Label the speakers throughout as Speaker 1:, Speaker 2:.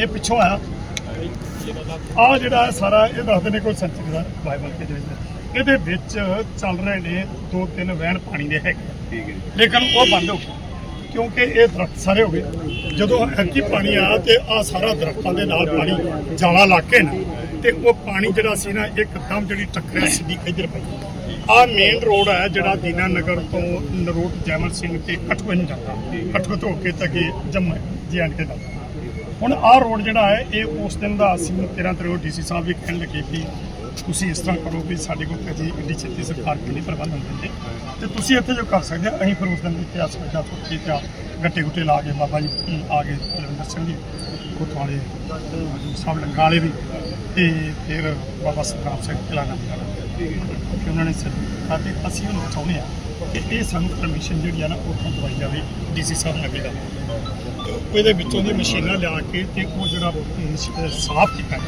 Speaker 1: ਇਹ ਪਿੱਛੋਂ ਆਇਆ। ਆ ਜਿਹੜਾ ਸਾਰਾ ਇਹ ਦੱਸਦੇ ਨੇ ਕੋਈ ਸੈਂਚਰੀ ਦਾ ਬਾਈਬਲ ਕੇ ਵਿੱਚ ਇਹਦੇ ਵਿੱਚ ਚੱਲ ਰਹੇ ਨੇ ਦੋ ਤਿੰਨ ਵਹਿਣ ਪਾਣੀ ਦੇ ਹੈਗੇ।
Speaker 2: ਠੀਕ ਹੈ
Speaker 1: ਲੇਕਿਨ ਉਹ ਬੰਦ ਹੋ ਗਏ, ਕਿਉਂਕਿ ਇਹ ਦਰਖਤ ਸਾਰੇ ਹੋ ਗਏ। ਜਦੋਂ ਅੱਗੀ ਪਾਣੀ ਆਇਆ ਤੇ ਆ ਸਾਰਾ ਦਰਖਤਾਂ ਦੇ ਨਾਲ ਪਾਣੀ ਜਾਲਾ ਲਾ ਕੇ ਨਾ, ਤੇ ਉਹ ਪਾਣੀ ਜਿਹੜਾ ਸੀ ਨਾ ਇੱਕਦਮ ਜਿਹੜੀ ਟੱਕਰਿਆ ਸਿੱਧੀ ਇੱਧਰ ਪਈ। ਆ ਮੇਨ ਰੋਡ ਹੈ ਜਿਹੜਾ ਦੀਨਾ ਨਗਰ ਤੋਂ ਨਰੋਟ ਜੈਮਲ ਸਿੰਘ ਤੇ ਕਠੂਏ ਨੂੰ ਜਾਂਦਾ। ਕਠੂਏ ਤੋਂ ਹੋ ਕੇ ਤੱਕ ਜੰਮੂ ਜੀ ਐਂਡ ਕੇ ਜਾਂਦਾ ਹੁਣ ਆਹ ਰੋਡ ਜਿਹੜਾ ਹੈ, ਇਹ ਉਸ ਦਿਨ ਦਾ ਅਸੀਂ 13 ਤਰੀਕ ਡੀਸੀ ਸਾਹਿਬ ਵੀ ਕਹਿਣ ਲੱਗੇ ਕਿ ਤੁਸੀਂ ਇਸ ਤਰ੍ਹਾਂ ਕਰੋ ਵੀ ਸਾਡੇ ਕੋਲ ਕਦੀ ਜੀ ਛੇਤੀ ਸਰਕਾਰ ਕੋਈ ਨਹੀਂ ਪ੍ਰਬੰਧ ਹੁੰਦੇ ਤੇ ਤੁਸੀਂ ਇੱਥੇ ਜੋ ਕਰ ਸਕਦੇ ਹੋ, ਅਸੀਂ ਫਿਰ ਉਸ ਦਿਨ ਇਤਿਹਾਸ ਵਜਾ ਥੋੜੀ ਤੇ ਗੱਟੇ ਗੁੱਟੇ ਲਾ ਕੇ ਬਾਬਾ ਜੀ ਆ ਗਏ ਬਲਵਿੰਦਰ ਸਿੰਘ ਜੀ ਕੋਤੋਂ ਸਾਹਿਬ ਲੰਗਾਲੇ ਵੀ, ਤੇ ਫਿਰ ਬਾਬਾ ਸਤਨਾਮ ਸਿੰਘ ਕਿਲਾਣਾ ਕਿ ਉਹਨਾਂ ਨੇ ਸਿਰ ਅਤੇ ਅਸੀਂ ਉਹਨੂੰ ਚਾਹੁੰਦੇ ਆ ਕਿ ਇਹ ਸਾਨੂੰ ਪਰਮਿਸ਼ਨ ਜਿਹੜੀ ਆ ਨਾ, ਉੱਥੋਂ ਦਵਾਈ ਜਾਵੇ ਡੀਸੀ ਸਾਹਿਬ ਨਾਲ ਵੀ ਇਹਦੇ ਵਿੱਚੋਂ ਦੀ ਮਸ਼ੀਨਾਂ ਲਿਆ ਕੇ ਤੇ ਉਹ ਜਿਹੜਾ ਸਾਫ਼ ਕੀਤਾ।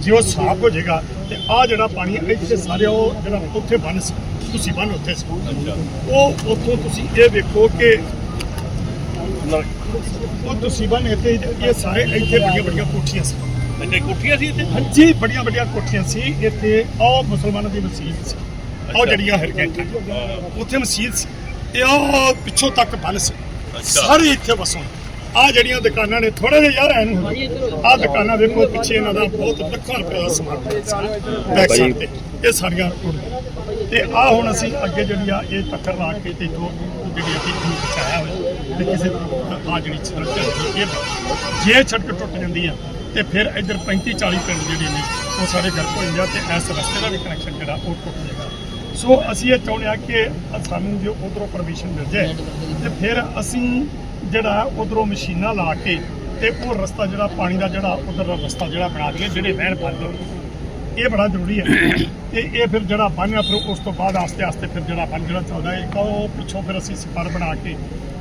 Speaker 1: ਜੇ ਉਹ ਸਾਫ਼ ਹੋ ਜਾਏਗਾ ਤੇ ਆ ਜਿਹੜਾ ਪਾਣੀ ਇੱਥੇ ਸਾਰੇ ਉਹ ਜਿਹੜਾ ਉੱਥੇ ਬੰਨ ਸੀ ਤੁਸੀਂ ਬੰਨ ਉੱਥੇ ਸੀ। ਉਹ ਉੱਥੋਂ ਤੁਸੀਂ ਇਹ ਵੇਖੋ ਕਿ ਉਹ ਤੁਸੀਂ ਬੰਨ ਇੱਥੇ ਇਹ ਸਾਰੇ ਇੱਥੇ ਬੜੀਆਂ ਬੜੀਆਂ ਕੋਠੀਆਂ ਸੀ।
Speaker 2: ਅੱਛਾ ਕੋਠੀਆਂ ਸੀ ਇੱਥੇ?
Speaker 1: ਹਾਂਜੀ ਬੜੀਆਂ ਬੜੀਆਂ ਕੋਠੀਆਂ ਸੀ। ਇੱਥੇ ਉਹ ਮੁਸਲਮਾਨਾਂ ਦੀ ਮਸਜਿਦ ਸੀ। ਉਹ ਜਿਹੜੀਆਂ ਹਰਕੈਂਟਾਂ ਉੱਥੇ ਮਸਜਿਦ ਸੀ। ਤੇ ਉਹ ਪਿੱਛੋਂ ਤੱਕ ਬੰਨ ਸੀ। ਸਾਰੇ ਇੱਥੇ ਵਸੋਂ। ਆ ਜਿਹੜੀਆਂ ਦੁਕਾਨਾਂ ਨੇ ਥੋੜੇ ਜਿਹਾ ਯਾਰ ਐਨ ਆ ਦੁਕਾਨਾਂ ਵੇਖੋ ਪਿੱਛੇ ਇਹਨਾਂ ਦਾ ਬਹੁਤ ਲੱਖਾਂ ਰੁਪਏ ਦਾ ਸਮਾਨ ਬੈਕ ਸਾਈਡ ਤੇ ਇਹ ਸਾਰੀਆਂ। ਤੇ ਆ ਹੁਣ ਅਸੀਂ ਅੱਗੇ ਜਿਹੜੀ ਆ ਇਹ ਟੱਕਰ ਲਾ ਕੇ ਤੇ ਜੋ ਜਿਹੜੀ ਅਸੀਂ ਨੂੰ ਬਚਾਇਆ ਹੋਇਆ। ਤੇ ਕਿਸੇ ਆ ਜਿਹੜੀ ਸੜਕ ਹੈ ਇਹ ਜੇ ਸੜਕ ਟੁੱਟ ਜਾਂਦੀ ਆ ਤੇ ਫਿਰ ਇੱਧਰ 35 40 ਪਿੰਡ ਜਿਹੜੇ ਨੇ ਉਹ ਸਾਰੇ ਗਰਕ ਹੋ ਜਾਂਦੇ ਆ ਤੇ ਇਸ ਰਸਤੇ ਦਾ ਵੀ ਕਨੈਕਸ਼ਨ ਜਿਹੜਾ ਉਹ ਟੁੱਟ ਜਾਏਗਾ। ਸੋ ਅਸੀਂ ਇਹ ਚਾਹੁੰਦੇ ਆ ਕਿ ਸਾਨੂੰ ਜੋ ਉਧਰੋਂ ਪਰਮਿਸ਼ਨ ਮਿਲ ਜਾਏ ਤੇ ਫਿਰ ਅਸੀਂ ਜਿਹੜਾ ਉਧਰੋਂ ਮਸ਼ੀਨਾਂ ਲਾ ਕੇ ਤੇ ਉਹ ਰਸਤਾ ਜਿਹੜਾ, ਪਾਣੀ ਦਾ ਜਿਹੜਾ ਉਧਰ ਦਾ ਰਸਤਾ ਜਿਹੜਾ ਬਣਾ ਦਈਏ, ਜਿਹੜੇ ਵਹਿਣ ਬੰਦ ਹੋ ਇਹ ਬੜਾ ਜ਼ਰੂਰੀ ਹੈ। ਤੇ ਇਹ ਫਿਰ ਜਿਹੜਾ ਬੰਨ੍ਹਿਆ ਫਿਰ ਉਸ ਤੋਂ ਬਾਅਦ ਆਸਤੇ ਆਸਤੇ ਫਿਰ ਜਿਹੜਾ ਬੰਨ ਜਿਹੜਾ ਚੱਲਦਾ ਹੈ, ਇੱਕ ਉਹ ਪਿੱਛੋਂ ਫਿਰ ਅਸੀਂ ਸਫਰ ਬਣਾ ਕੇ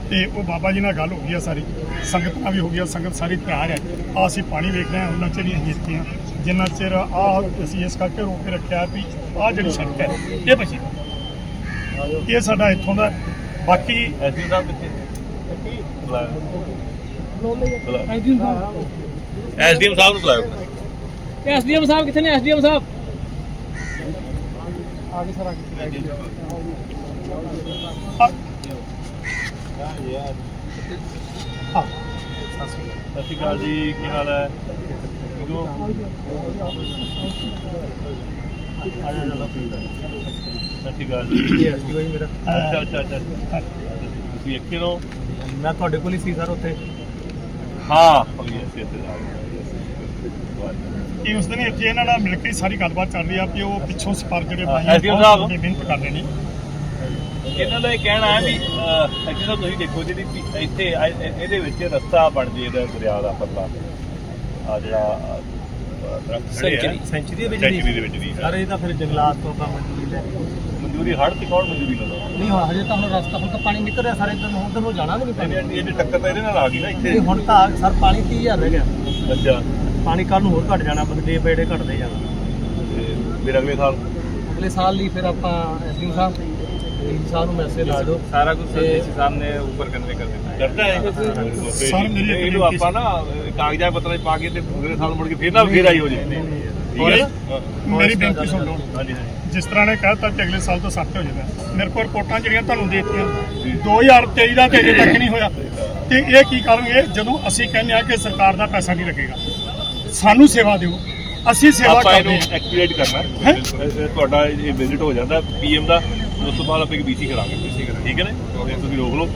Speaker 1: ਤੇ ਉਹ ਬਾਬਾ ਜੀ ਨਾਲ ਗੱਲ ਹੋ ਗਈ ਆ ਸਾਰੀ। ਸੰਗਤ ਨਾਲ ਵੀ ਹੋ ਗਈ ਸੰਗਤ ਸਾਰੀ ਤਿਆਰ ਹੈ। ਆ ਅਸੀਂ ਪਾਣੀ ਵੇਖ ਰਹੇ ਹਾਂ, ਉਹਨਾਂ ਚਿਰ ਹੀ ਇੱਥੇ ਜਿੰਨਾ ਚਿਰ ਆ ਅਸੀਂ ਇਸ ਕਰਕੇ ਰੋਕ ਕੇ ਰੱਖਿਆ ਵੀ ਆ ਜਿਹੜੀ ਸੜਕ ਹੈ, ਇਹ ਬਚੀ। ਇਹ ਸਾਡਾ ਇੱਥੋਂ ਦਾ ਬਾਕੀ
Speaker 2: ਐਸਪੀ ਸਾਹਿਬ। ਐਸਡੀਐਮ ਸਾਹਿਬ ਨੂੰ ਬੁਲਾਓ
Speaker 3: ਐਸਡੀਐਮ ਸਾਹਿਬ ਕਿੱਥੇ ਨੇ? ਐਸਡੀਐਮ ਸਾਹਿਬ।
Speaker 1: ਆ- ਹਾਂ
Speaker 2: ਸਤਿ ਸ਼੍ਰੀ ਅਕਾਲ ਜੀ ਕੀ ਹਾਲ ਹੈ? ਠੀਕ ਹੋ? ਸਤਿ ਸ਼੍ਰੀ ਅਕਾਲ ਜੀ ਅੱਛਾ ਅੱਛਾ ਅੱਛਾ। ਤੁਸੀਂ ਇੱਥੇ ਹੋ
Speaker 4: ਮੈਂ ਤੁਹਾਡੇ ਕੋਲ ਹੀ ਸੀ ਸਰ ਉੱਥੇ।
Speaker 2: ਹਾਂ। ਹੋਈ ਅਸੀਂ ਇੱਥੇ ਜਾ
Speaker 1: ਇਹ ਉਸ ਦਿਨ ਇੱਥੇ ਇਹਨਾਂ ਨਾਲ ਮਿਲ ਕੇ ਸਾਰੀ ਗੱਲਬਾਤ ਚੱਲ ਰਹੀ ਆ ਕਿ ਉਹ ਪਿੱਛੋਂ ਸਪਰ ਜਿਹੜੇ ਭਾਈ
Speaker 2: ਐਸਡੀਓ ਸਾਹਿਬ।
Speaker 1: ਮਿਹਨਤ ਕਰ ਰਹੇ ਨੇ।
Speaker 2: ਇਹਨਾਂ ਦਾ ਇਹ ਕਹਿਣਾ ਹੈ ਵੀ ਐਕਚੁਅਲੀ ਤਾਂ ਤੁਸੀਂ ਦੇਖੋ ਜਿਹੜੀ ਵੀ ਇੱਥੇ ਆ- ਇਹ- ਇਹਦੇ ਵਿੱਚ ਰਸਤਾ ਬਣ ਜੇ ਇਹਦਾ ਦਰਿਆ ਦਾ ਪਤਲਾ ਆ ਜਿਹੜਾ ਅਹ, ਆ,
Speaker 4: ਸੈਂਚਰੀ ਸੈਂਚਰੀ ਦੇ ਵਿੱਚ
Speaker 2: ਸੈਂਚਰੀ ਦੇ ਵਿੱਚ ਨਹੀਂ
Speaker 4: ਸਰ ਇਹ ਤਾਂ ਫਿਰ ਜੰਗਲਾਤ ਤੋਂ ਕੰਮ ਮਨਜ਼ੂਰੀ ਲੈ
Speaker 2: ਮਜ਼ਦੂਰੀ ਹੜ ਤੇ ਕੌਣ ਮਜ਼ਦੂਰੀ ਲਾਉਂਦਾ?
Speaker 4: ਨਹੀਂ ਹਾਂ ਹਜੇ ਤਾਂ ਹੁਣ ਰਸਤਾ ਹੁਣ ਤਾਂ ਪਾਣੀ ਨਿਕਲ ਰਿਹਾ ਸਾਰੇ ਤੋਂ ਉਧਰ ਨੂੰ ਜਾਣਾ ਵੀ ਨਹੀਂ ਪਾਣੀ
Speaker 2: ਨਹੀਂ ਇਹਦੀ ਟੱਕਰ ਤਾਂ ਇਹਦੇ ਨਾਲ ਆ ਗਈ ਨਾ ਇੱਥੇ।
Speaker 4: ਹੁਣ ਤਾਂ ਸਰ ਪਾਣੀ 30000 ਰਹਿ ਗਿਆ।
Speaker 2: ਅੱਛਾ।
Speaker 4: ਪਾਣੀ ਕੱਲ ਨੂੰ ਹੋਰ ਘਟ ਜਾਣਾ ਬੰਦੇ ਬੇੜੇ ਘਟਦੇ ਜਾਣਾ।
Speaker 2: ਫਿਰ ਅਗਲੇ ਸਾਲ?
Speaker 4: ਅਗਲੇ ਸਾਲ ਲਈ ਫਿਰ ਆਪਾਂ ਐਸਡੀ ਸਾਹਿਬ ਡੀਸੀ ਸਾਹਿਬ ਨੂੰ ਮੈਸੇਜ ਲਾ ਦਿਓ। ਸਾਰਾ
Speaker 5: ਕੁਝ ਡੀਸੀ ਸਾਹਿਬ ਨੇ ਉੱਪਰ ਕਨਵੇ ਕਰ ਦਿੱਤਾ।
Speaker 2: ਕਰਦਾ ਹੈ?
Speaker 1: ਸਰ ਮੇਰੀ ਇਹ
Speaker 2: ਆਪਾਂ ਨਾ ਕਾਗਜ਼ਾਂ ਪੱਤਰਾਂ ਪਾ ਕੇ ਤੇ ਅਗਲੇ ਸਾਲ ਮੁੜ ਕੇ ਫੇਰ ਨਾ ਫੇਰ ਆਈ ਹੋ ਜਾਂਦੀ ਠੀਕ ਹੈ। ਨਾ?
Speaker 1: ਮੇਰੀ ਬੇਨਤੀ ਸੁਣ ਲਓ।
Speaker 2: ਹਾਂਜੀ ਹਾਂਜੀ
Speaker 1: ਜਿਸ ਤਰ੍ਹਾਂ ਨੇ ਕਹਿਤਾ ਕਿ ਅਗਲੇ ਸਾਲ ਤੋਂ ਸੱਤ ਹੋ ਜਾਏਗਾ ਮੇਰੇ ਕੋਲ ਰਿਪੋਰਟਾਂ ਜਿਹੜੀਆਂ ਤੁਹਾਨੂੰ ਦਿੱਤੀਆਂ। 2023 ਦਾ ਤੇ ਅਜੇ ਤੱਕ ਨਹੀਂ ਹੋਇਆ। ਤੇ ਇਹ ਕੀ ਕਰਨਗੇ ਜਦੋਂ ਅਸੀਂ ਕਹਿੰਦੇ ਆ ਕਿ ਸਰਕਾਰ ਦਾ ਪੈਸਾ ਨਹੀਂ ਲੱਗੇਗਾ ਸਾਨੂੰ ਸੇਵਾ ਦਿਓ। ਅਸੀਂ ਸੇਵਾ
Speaker 2: ਆਪਾਂ
Speaker 1: ਕਰਦੇ
Speaker 2: ਇਹਨੂੰ
Speaker 1: ਹਾਂ।
Speaker 2: ਐਕਟੀਵੇਟ ਕਰਨਾ।
Speaker 1: ਹੈਂ?
Speaker 2: ਤੁਹਾਡਾ ਇਹ ਵਿਜ਼ਿਟ ਹੋ ਜਾਂਦਾ ਪੀਐਮ ਦਾ। ਉਸ ਤੋਂ ਬਾਅਦ ਆਪਾਂ ਇੱਕ ਬੀਸੀ ਕਰਾਂਗੇ। ਬੀਸੀ ਕਰਾਂਗੇ। ਠੀਕ ਹੈ ਨਾ? ਤੁਸੀਂ ਰੋਕ ਲਓ।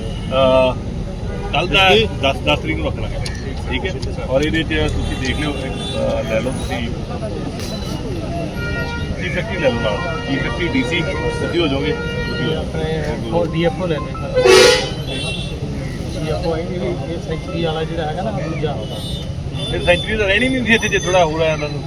Speaker 2: ਕੱਲ ਦਾ 10 10 ਤਰੀਕ ਨੂੰ ਰੱਖ ਲਾਂਗੇ। ਠੀਕ ਹੈ। ਔਰ ਇਹਦੇ ਚ ਤੁਸੀਂ ਦੇਖ ਲਿਓ ਅਹ, ਲੈ ਲਓ ਤੁਸੀਂ। ਚੀਫ ਸੈਕਟਰੀ ਲੈ ਲਓ ਨਾਲ? Chief secretary DC? ਤੁਸੀਂ ਹੋ ਜਾਓਗੇ। ਤੁਸੀਂ ਹੋ
Speaker 4: ਆਪਣੇ
Speaker 2: ਜਾਓਗੇ।
Speaker 4: ਹੋਰ ਡੀਐਫਓ ਲੈਣੇ ਡੀਐਫਓ ਇਹ ਵੀ ਇਹ ਸੈਂਚਰੀ ਵਾਲਾ ਜਿਹੜਾ ਹੈਗਾ ਨਾ ਦੂਜਾ।
Speaker 2: ਫਿਰ ਸੈਂਚਰੀ ਤਾਂ ਰਹਿਣੀ ਨਹੀਂ ਸੀ ਇੱਥੇ ਜੇ ਥੋੜਾ ਹੋਰ ਆਇਆ ਤੁਹਾਨੂੰ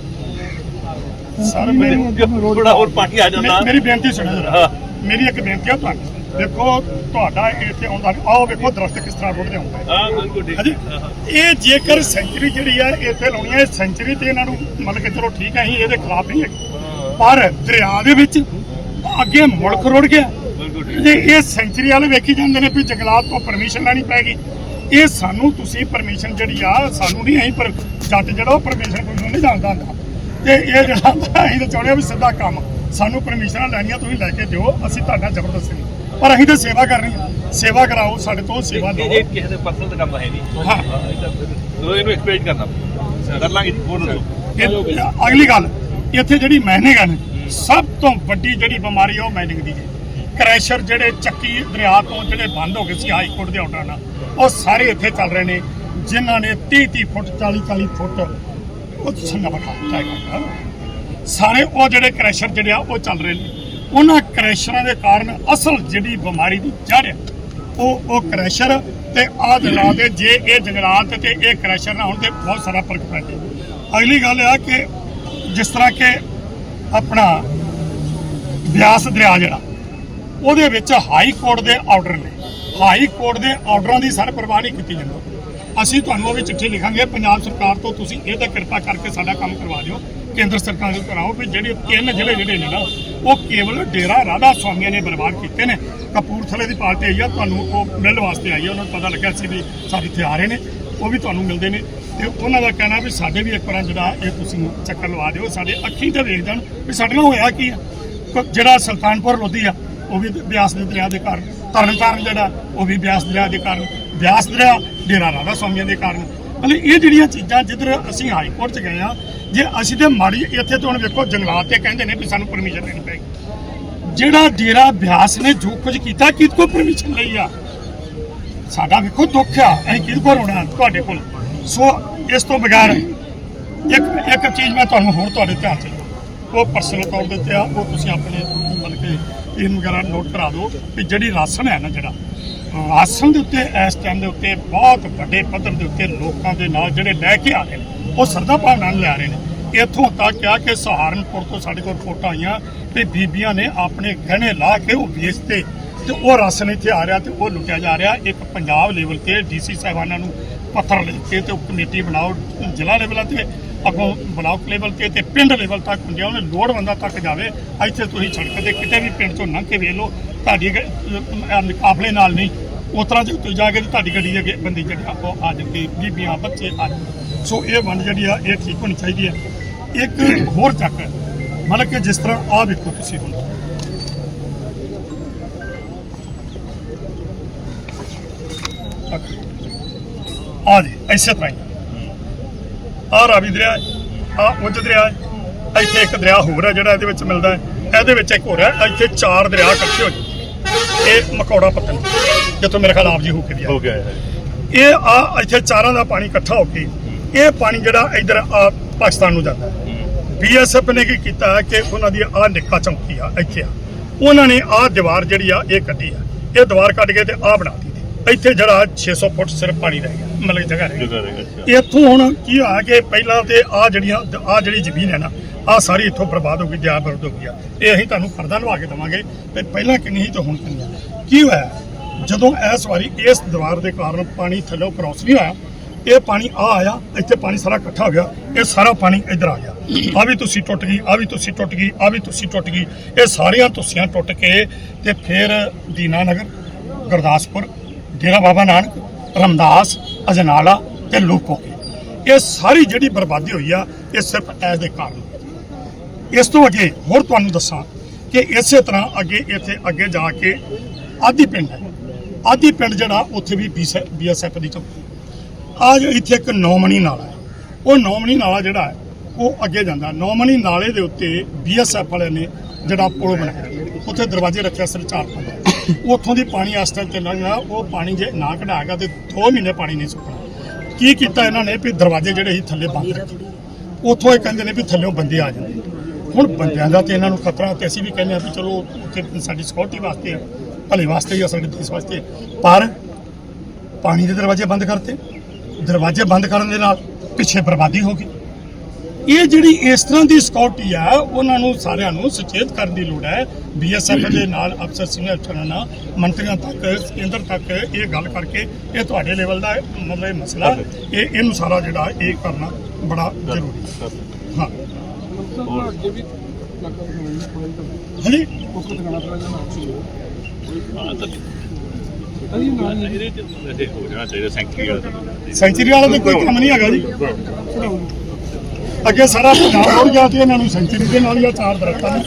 Speaker 1: ਸਰ ਮੇਰੀ
Speaker 2: ਥੋੜਾ ਹੋਰ ਪਾਣੀ ਆ ਜਾਂਦਾ।
Speaker 1: ਮੇਰੀ ਬੇਨਤੀ ਸੁਣੋ ਜਰਾ।
Speaker 2: ਹਾਂ।
Speaker 1: ਮੇਰੀ ਇੱਕ ਬੇਨਤੀ ਆ ਤੁਹਾਨੂੰ। ਦੇਖੋ ਤੁਹਾਡਾ ਇੱਥੇ ਆਉਂਦਾ ਆਓ ਵੇਖੋ ਦਰਖਤ ਕਿਸ ਤਰ੍ਹਾਂ ਰੁੜਦੇ ਹੁੰਦੇ
Speaker 2: ਹਾਂ ਬਿਲਕੁਲ ਠੀਕ।
Speaker 1: ਇਹ ਜੇਕਰ ਸੈਂਚਰੀ ਜਿਹੜੀ ਆ ਇੱਥੇ ਲਾਉਣੀ ਹੈ ਸੈਂਚਰੀ ਤੇ ਇਹਨਾਂ ਨੂੰ ਮਤਲਬ ਕਿ ਚਲੋ ਠੀਕ ਹੈ ਅਸੀਂ ਇਹਦੇ ਖਿਲਾਫ ਨਹੀਂ ਹੈਗੇ। ਪਰ ਦਰਿਆ ਦੇ ਵਿੱਚ ਅੱਗੇ ਮੁਲਕ ਰੁੜ ਗਿਆ। ਤੇ ਇਹ ਸੈਂਚਰੀ ਵਾਲੇ ਵੇਖੀ ਜਾਂਦੇ ਨੇ ਵੀ ਜੰਗਲਾਤ ਤੋਂ ਪਰਮਿਸ਼ਨ ਲੈਣੀ ਪੈਗੀ ਇਹ ਸਾਨੂੰ ਤੁਸੀਂ ਪਰਮਿਸ਼ਨ ਜਿਹੜੀ ਆ ਸਾਨੂੰ ਨਹੀਂ ਅਸੀਂ ਪਰ ਜੱਟ ਜਿਹੜਾ ਉਹ ਪਰਮਿਸ਼ਨ ਕੋਈ ਨਹੀਂ ਜਾਣਦਾ ਹੁੰਦਾ। ਤੇ ਇਹ ਜਿਹੜਾ ਅਸੀਂ ਤਾਂ ਚਾਹੁੰਦੇ ਹਾਂ ਵੀ ਸਿੱਧਾ ਕੰਮ ਸਾਨੂੰ ਪਰਮਿਸ਼ਨਾਂ ਲੈਣੀਆਂ ਤੁਸੀਂ ਲੈ ਕੇ ਦਿਓ ਅਸੀਂ ਤੁਹਾਡਾ ਜ਼ਬਰਦਸਤੀ ਪਰ ਅਸੀਂ ਤਾਂ ਸੇਵਾ ਕਰਨੀ ਆ। ਸੇਵਾ ਕਰਾਓ ਸਾਡੇ ਤੋਂ ਸੇਵਾ ਲਓ
Speaker 2: ਇਹ ਕਿਸੇ ਦੇ ਪਰਸਨਲ ਦਾ ਕੰਮ ਹੈ ਨਹੀਂ।
Speaker 1: ਹਾਂ।
Speaker 2: ਇਹਨੂੰ ਐਕਸਪਲੇਨ ਕਰਨਾ। ਕਰ ਲਾਂਗੇ ਜੀ ਹੋਰ ਦੱਸੋ।
Speaker 1: ਅਗਲੀ ਗੱਲ ਇੱਥੇ ਜਿਹੜੀ ਮਾਈਨਿੰਗ ਹੈ ਨਾ ਸਭ ਤੋਂ ਵੱਡੀ ਜਿਹੜੀ ਬਿਮਾਰੀ ਉਹ ਮਾਈਨਿੰਗ ਦੀ ਹੈ। ਕ੍ਰੈਸ਼ਰ ਜਿਹੜੇ ਚੱਕੀ ਦਰਿਆ ਤੋਂ ਜਿਹੜੇ ਬੰਦ ਹੋ ਗਏ ਸੀ ਹਾਈ ਕੋਰਟ ਦੇ ਆਰਡਰ ਨਾਲ ਉਹ ਸਾਰੇ ਇੱਥੇ ਚੱਲ ਰਹੇ ਨੇ। ਜਿਨ੍ਹਾਂ ਨੇ 30 30 ਫੁੱਟ 40 40 ਫੁੱਟ ਉਹ ਸੰਗਾ ਬਖਾ ਚਾਹੀਦਾ ਸਾਰੇ ਉਹ ਜਿਹੜੇ ਕ੍ਰੈਸ਼ਰ ਜਿਹੜੇ ਆ ਉਹ ਚੱਲ ਰਹੇ ਨੇ। ਉਹਨਾਂ ਕ੍ਰੈਸ਼ਰਾਂ ਦੇ ਕਾਰਨ ਅਸਲ ਜਿਹੜੀ ਬਿਮਾਰੀ ਦੀ ਜੜ ਹੈ ਉਹ ਉਹ ਕ੍ਰੈਸ਼ਰ ਤੇ ਆਹ ਜੰਗਲਾਤ ਦੇ ਜੇ ਇਹ ਜੰਗਲਾਤ ਤੇ ਇਹ ਕ੍ਰੈਸ਼ਰ ਨਾ ਹੋਣ ਤੇ ਬਹੁਤ ਸਾਰਾ ਫ਼ਰਕ ਪੈ ਜੇ ਅਗਲੀ ਗੱਲ ਆ ਕਿ ਜਿਸ ਤਰ੍ਹਾਂ ਕਿ ਆਪਣਾ ਬਿਆਸ ਦਰਿਆ ਜਿਹੜਾ, ਉਹਦੇ ਵਿੱਚ ਹਾਈ ਕੋਰਟ ਦੇ ਆਰਡਰ ਨੇ। ਹਾਈ ਕੋਰਟ ਦੇ ਆਰਡਰਾਂ ਦੀ ਸਰ ਪਰਵਾਹ ਨਹੀਂ ਕੀਤੀ ਜਾਂਦੀ। ਅਸੀਂ ਤੁਹਾਨੂੰ ਉਹ ਵੀ ਚਿੱਠੀ ਲਿਖਾਂਗੇ, ਪੰਜਾਬ ਸਰਕਾਰ ਤੋਂ ਤੁਸੀਂ ਇਹ ਤਾਂ ਕਿਰਪਾ ਕਰਕੇ ਸਾਡਾ ਕੰਮ ਕਰਵਾ ਦਿਓ। ਕੇਂਦਰ ਸਰਕਾਰ ਨੂੰ ਕਰਾਓ ਵੀ ਜਿਹੜੇ ਤਿੰਨ ਜ਼ਿਲ੍ਹੇ ਜਿਹੜੇ ਨੇ ਨਾ, ਉਹ ਕੇਵਲ ਡੇਰਾ ਰਾਧਾ ਸਵਾਮੀਆਂ ਨੇ ਬਰਬਾਦ ਕੀਤੇ ਨੇ। ਕਪੂਰਥਲੇ ਦੀ ਪਾਰਟੀ ਆਈ ਆ, ਤੁਹਾਨੂੰ ਉਹ ਮਿਲ ਵਾਸਤੇ ਆਈ ਆ, ਉਹਨਾਂ ਨੂੰ ਪਤਾ ਲੱਗਿਆ ਸੀ ਵੀ ਸਾਡੇ ਇੱਥੇ ਆ ਰਹੇ ਨੇ, ਉਹ ਵੀ ਤੁਹਾਨੂੰ ਮਿਲਦੇ ਨੇ। ਤੇ ਉਹਨਾਂ ਦਾ ਕਹਿਣਾ ਵੀ ਸਾਡੇ ਵੀ ਇੱਕ ਵਾਰ ਜਿਹੜਾ ਇਹ ਤੁਸੀਂ ਚੱਕਰ ਲਵਾ ਦਿਓ, ਸਾਡੇ ਅੱਖੀਂ ਤੇ ਵੇਖ ਜਾਣ ਵੀ ਸਾਡੇ ਨਾਲ ਹੋਇਆ ਕੀ ਆ। ਜਿਹੜਾ ਸੁਲਤਾਨਪੁਰ ਲੋਧੀ ਆ, ਉਹ ਵੀ ਬਿਆਸ ਦੇ ਦਰਿਆ ਦੇ ਕਾਰਨ, ਤਰਨਤਾਰਨ ਜਿਹੜਾ, ਉਹ ਵੀ ਬਿਆਸ ਦਰਿਆ ਦੇ ਕਾਰਨ, ਬਿਆਸ ਦਰਿਆ ਡੇਰਾ ਰਾਧਾ ਸਵਾਮੀਆਂ ਦੇ ਕਾਰਨ ਮਤਲਬ ਇਹ ਜਿਹੜੀਆਂ ਚੀਜ਼ਾਂ ਜਿੱਧਰ ਅਸੀਂ ਹਾਈ ਕੋਰਟ 'ਚ ਗਏ ਆ ਜੇ ਅਸੀਂ ਤੇ ਮਾੜੀ ਇੱਥੇ ਤੋਂ ਹੁਣ ਵੇਖੋ ਜੰਗਲਾਤ ਤੇ ਕਹਿੰਦੇ ਨੇ ਵੀ ਸਾਨੂੰ ਪਰਮਿਸ਼ਨ ਲੈਣੀ ਪੈਗੀ ਜਿਹੜਾ ਡੇਰਾ ਅਭਿਆਸ ਨੇ ਜੋ ਕੁਝ ਕੀਤਾ ਕਿਹਦੇ ਕੋਲ ਪਰਮਿਸ਼ਨ ਲਈ ਆ? ਸਾਡਾ ਵੇਖੋ ਦੁੱਖ ਆ, ਅਸੀਂ ਕਿਹਦੇ ਕੋਲ ਰੋਣਾ ਤੁਹਾਡੇ ਕੋਲ। ਸੋ ਇਸ ਤੋਂ ਬਗੈਰ ਇੱਕ ਇੱਕ ਚੀਜ਼ ਮੈਂ ਤੁਹਾਨੂੰ ਹੋਰ ਤੁਹਾਡੇ ਧਿਆਨ ਚ ਉਹ ਪਰਸਨਲ ਤੌਰ ਦੇ ਉੱਤੇ ਆ, ਉਹ ਤੁਸੀਂ ਆਪਣੇ ਮਤਲਬ ਕਿ ਇਹਨ ਵਗੈਰਾ ਨੋਟ ਕਰਾ ਦਿਓ ਵੀ ਜਿਹੜੀ ਰਾਸ਼ਨ ਹੈ ਨਾ ਜਿਹੜਾ ਰਾਸ਼ਨ ਦੇ ਉੱਤੇ, ਇਸ ਟਾਈਮ ਦੇ ਉੱਤੇ ਬਹੁਤ ਵੱਡੇ ਪੱਧਰ ਦੇ ਉੱਤੇ ਲੋਕਾਂ ਦੇ ਨਾਲ ਜਿਹੜੇ ਲੈ ਕੇ ਆ ਰਹੇ ਨੇ, ਉਹ ਸਰਦਾ ਭਾਵਨਾ ਨਾਲ ਲੈ ਰਹੇ ਨੇ। ਇੱਥੋਂ ਤੱਕ ਆ ਕਿ ਸਹਾਰਨਪੁਰ ਤੋਂ ਸਾਡੇ ਕੋਲ ਫੋਟੋ ਆਈਆਂ ਤੇ ਬੀਬੀਆਂ ਨੇ ਆਪਣੇ ਗਹਿਣੇ ਲਾ ਕੇ ਉਹ ਵੇਚਤੇ ਤੇ ਉਹ ਰਾਸ਼ਨ ਇੱਥੇ ਆ ਰਿਹਾ ਤੇ ਉਹ ਲੁੱਟਿਆ ਜਾ ਰਿਹਾ। ਇੱਕ ਪੰਜਾਬ ਲੈਵਲ ਤੇ ਡੀਸੀ ਸਾਹਿਬਾਨਾਂ ਨੂੰ ਪੱਥਰ ਲਿਖ ਕੇ ਤੇ ਉਹ ਕਮੇਟੀ ਬਣਾਓ, ਜ਼ਿਲ੍ਹਾ ਲੈਵਲ ਤੇ ਅੱਗੋਂ ਬਲਾਕ ਲੈਵਲ ਤੇ ਤੇ ਪਿੰਡ ਲੈਵਲ ਤੱਕ ਹੁੰਦੇ ਆ, ਉਹਨੇ ਲੋੜਵੰਦਾਂ ਤੱਕ ਜਾਵੇ ਇੱਥੇ ਤੁਸੀਂ ਸੜਕ ਤੇ ਕਿਤੇ ਵੀ ਪਿੰਡ ਤੋਂ ਲੰਘ ਕੇ ਵੇਖ ਲਓ ਤੁਹਾਡੀ ਕਾਫਲੇ ਨਾਲ ਨਹੀਂ। ਉਤਰਾ ਜੇ ਤੁਸੀਂ ਜਾ ਕੇ ਤੇ ਤੁਹਾਡੀ ਗੱਡੀ ਦੇ ਅੱਗੇ ਬੰਦੀ ਜਿਹੜੀ ਆ ਉਹ ਆ ਜਾਂਦੀ ਬੀਬੀਆਂ ਬੱਚੇ ਆ ਜਾਂਦੇ। ਸੋ ਇਹ ਵੰਡ ਜਿਹੜੀ ਆ ਇਹ ਠੀਕ ਹੋਣੀ ਚਾਹੀਦੀ ਹੈ ਇੱਕ ਹੋਰ ਚੱਕ ਮਤਲਬ ਕਿ ਜਿਸ ਤਰ੍ਹਾਂ ਆ ਵੇਖੋ ਤੁਸੀਂ ਹੁਣ। ਆ ਜੀ ਇਸੇ ਤਰ੍ਹਾਂ ਹੀ। ਆ ਰਾਵੀ ਦਰਿਆ ਆ ਉੱਜ ਦਰਿਆ ਹੈ। ਇੱਥੇ ਇੱਕ ਦਰਿਆ ਹੋਰ ਹੈ ਜਿਹੜਾ ਇਹਦੇ ਵਿੱਚ ਮਿਲਦਾ ਹੈ। ਇਹਦੇ ਵਿੱਚ ਇੱਕ ਹੋਰ ਹੈ ਇੱਥੇ ਚਾਰ ਦਰਿਆ ਇਕੱਠੇ ਹੋ ਜਾਂਦੇ ਇਹ ਮਕੌੜਾ ਪੱਤਨ ਜਿੱਥੋਂ ਮੇਰੇ ਖਿਆਲ ਆਪ ਜੀ ਹੋ ਕੇ ਦੀ
Speaker 2: ਹੋ ਗਿਆ ਹੈ
Speaker 1: ਇਹ ਆ ਇੱਥੇ ਚਾਰਾਂ ਦਾ ਪਾਣੀ ਇਕੱਠਾ ਹੋ ਕੇ ਇਹ ਪਾਣੀ ਜਿਹੜਾ ਇਧਰ ਆ ਪਾਕਿਸਤਾਨ ਨੂੰ ਜਾਂਦਾ ਬੀਐਸਐਫ ਨੇ ਕੀ ਕੀਤਾ ਹੈ ਕਿ ਉਹਨਾਂ ਦੀ ਆ ਨਿੱਕਾ ਚੌਂਕੀ ਆ ਇੱਥੇ ਆ। ਉਹਨਾਂ ਨੇ ਆ ਦੀਵਾਰ ਜਿਹੜੀ ਆ ਇਹ ਕੱਢੀ ਆ। ਇਹ ਦੀਵਾਰ ਕੱਢ ਕੇ ਤੇ ਆ ਬਣਾ ਦਿੱਤੀ। ਇੱਥੇ ਜਿਹੜਾ 600 ਫੁੱਟ ਸਿਰਫ ਪਾਣੀ ਰਹਿ ਗਿਆ ਮਤਲਬ ਜਗ੍ਹਾ ਰਹਿ ਗਈ। ਇੱਥੋਂ ਹੁਣ ਕੀ ਹੋਇਆ ਕਿ ਪਹਿਲਾਂ ਤੇ ਆ ਜਿਹੜੀਆਂ ਆ ਜਿਹੜੀ ਜ਼ਮੀਨ ਹੈ ਨਾ ਆ ਸਾਰੀ ਇੱਥੋਂ ਬਰਬਾਦ ਹੋ ਗਈ ਜਾ ਬਰਬਾਦ ਹੋ ਗਈ ਆ। ਇਹ ਅਸੀਂ ਤੁਹਾਨੂੰ ਖਰਦਾ ਲਵਾ ਕੇ ਦਵਾਂਗੇ ਤੇ ਪਹਿਲਾਂ ਕਿੰਨੀ ਸੀ ਤੇ ਹੁਣ ਕਿੰਨੀ ਆ। ਕੀ ਹੋਇਆ? ਜਦੋਂ ਇਸ ਵਾਰੀ ਇਸ ਦੀਵਾਰ ਦੇ ਕਾਰਨ ਪਾਣੀ ਥੱਲੇ ਕ੍ਰਾਸ ਨਹੀਂ ਹੋਇਆ ਇਹ ਪਾਣੀ ਆ ਆਇਆ ਇੱਥੇ ਪਾਣੀ ਸਾਰਾ ਇਕੱਠਾ ਹੋ ਗਿਆ ਇਹ ਸਾਰਾ ਪਾਣੀ ਇੱਧਰ ਆ ਗਿਆ। ਆ ਵੀ ਤੁਸੀਂ ਟੁੱਟ ਗਈ ਆ ਵੀ ਤੁਸੀਂ ਟੁੱਟ ਗਈ ਆ ਵੀ ਤੁਸੀਂ ਟੁੱਟ ਗਈ। ਇਹ ਸਾਰੀਆਂ ਤੁਸੀਆਂ ਟੁੱਟ ਕੇ ਤੇ ਫਿਰ ਦੀਨਾਨਗਰ ਗੁਰਦਾਸਪੁਰ ਡੇਰਾ ਬਾਬਾ ਨਾਨਕ, ਰਮਦਾਸ, ਅਜਨਾਲਾ ਤੇ ਲੂਪੋ ਇਹ ਸਾਰੀ ਜਿਹੜੀ ਬਰਬਾਦੀ ਹੋਈ ਆ, ਇਹ ਸਿਰਫ ਐਸ ਦੇ ਕਾਰਨ ਇਸ ਤੋਂ ਅੱਗੇ ਹੋਰ ਤੁਹਾਨੂੰ ਦੱਸਾਂ ਕਿ ਇਸੇ ਤਰ੍ਹਾਂ ਅੱਗੇ ਇੱਥੇ ਅੱਗੇ ਜਾ ਕੇ ਆਦੀ ਪਿੰਡ ਹੈ। ਆਦੀ ਪਿੰਡ ਜਿਹੜਾ, ਉੱਥੇ ਵੀ ਬੀਐਸਐਫ ਦੀ ਚੌਕੀ ਆ ਜੋ ਇੱਥੇ ਇੱਕ ਨੌਮਣੀ ਨਾਲਾ ਹੈ। ਉਹ ਨੌਮਣੀ ਨਾਲਾ ਜਿਹੜਾ ਹੈ, ਉਹ ਅੱਗੇ ਜਾਂਦਾ। ਨੌਮਣੀ ਨਾਲੇ ਦੇ ਉੱਤੇ ਬੀਐਸਐਫ ਵਾਲਿਆਂ ਨੇ ਜਿਹੜਾ ਪੁਲ ਬਣਾਇਆ। ਉੱਥੇ ਦਰਵਾਜ਼ੇ ਰੱਖਿਆ, ਸਿਰ ਚਾਰ ਪੰਜ ਉੱਥੋਂ ਦੀ ਪਾਣੀ ਇਸ ਟਾਈਮ ਚੱਲਣਾ ਉਹ ਪਾਣੀ ਜੇ ਨਾ ਕਢਾਗਾ ਤੇ 2 ਮਹੀਨੇ ਪਾਣੀ ਨਹੀਂ ਸੁੱਕਣਾ। ਕੀ ਕੀਤਾ ਇਹਨਾਂ ਨੇ ਵੀ ਦਰਵਾਜ਼ੇ ਜਿਹੜੇ ਸੀ ਥੱਲੇ ਬੰਦ ਰੱਖੇ ਉੱਥੋਂ ਇਹ ਕਹਿੰਦੇ ਨੇ ਵੀ ਥੱਲੇੋਂ ਬੰਦੇ ਆ ਜਾਂਦੇ। ਹੁਣ ਬੰਦਿਆਂ ਦਾ ਤੇ ਇਹਨਾਂ ਨੂੰ ਖਤਰਾ ਤੇ ਅਸੀਂ ਵੀ ਕਹਿੰਦੇ ਆ ਵੀ ਚਲੋ ਉੱਥੇ ਸਾਡੀ ਸਿਕਿਉਰਿਟੀ ਵਾਸਤੇ ਆ, ਭਲੇ ਵਾਸਤੇ ਜਾਂ ਸਾਡੇ ਦੇਸ਼ ਵਾਸਤੇ ਪਰ ਪਾਣੀ ਦੇ ਦਰਵਾਜ਼ੇ ਬੰਦ ਕਰਤੇ। ਦਰਵਾਜ਼ੇ ਬੰਦ ਕਰਨ ਦੇ ਨਾਲ ਪਿੱਛੇ ਬਰਬਾਦੀ ਹੋ ਗਈ। ਇਹ ਜਿਹੜੀ ਇਸ ਤਰ੍ਹਾਂ ਦੀ ਸਿਕਿਉਰਿਟੀ ਆ ਉਹਨਾਂ ਨੂੰ ਸਾਰਿਆਂ ਨੂੰ ਸੁਚੇਤ ਕਰਨ ਦੀ ਲੋੜ ਹੈ। ਬੀਐਸਐਫ ਦੇ ਨਾਲ ਅਫਸਰ ਸੀਨੀਅਰ ਅਫਸਰਾਂ ਨਾਲ ਮੰਤਰੀਆਂ ਤੱਕ ਕੇਂਦਰ ਤੱਕ ਇਹ ਗੱਲ ਕਰਕੇ ਇਹ ਤੁਹਾਡੇ ਲੈਵਲ ਦਾ ਮਤਲਬ ਇਹ ਮਸਲਾ ਇਹ ਇਹਨੂੰ ਸਾਰਾ ਜਿਹੜਾ ਇਹ ਕਰਨਾ ਬੜਾ ਜ਼ਰੂਰੀ ਹੈ। ਹਾਂ। ਹਾਂਜੀ?
Speaker 2: ਇਹਦੇ ਚ ਵੈਸੇ ਹੋ ਜਾਣਾ ਚਾਹੀਦਾ ਸੈਂਕਟਰੀ ਵਾਲਾ।
Speaker 1: ਸੈਂਚਰੀ ਵਾਲਾ ਤਾਂ ਕੋਈ ਕੰਮ ਨਹੀਂ ਹੈਗਾ ਜੀ। ਅੱਗੇ ਸਾਰਾ ਪੰਜਾਬ ਹੋ ਗਿਆ ਤੇ ਇਹਨਾਂ ਨੂੰ ਸੈਂਚਰੀ ਦੇ ਨਾਲ ਜਾਂ ਚਾਰ ਦਰਖਤਾਂ ਨੂੰ।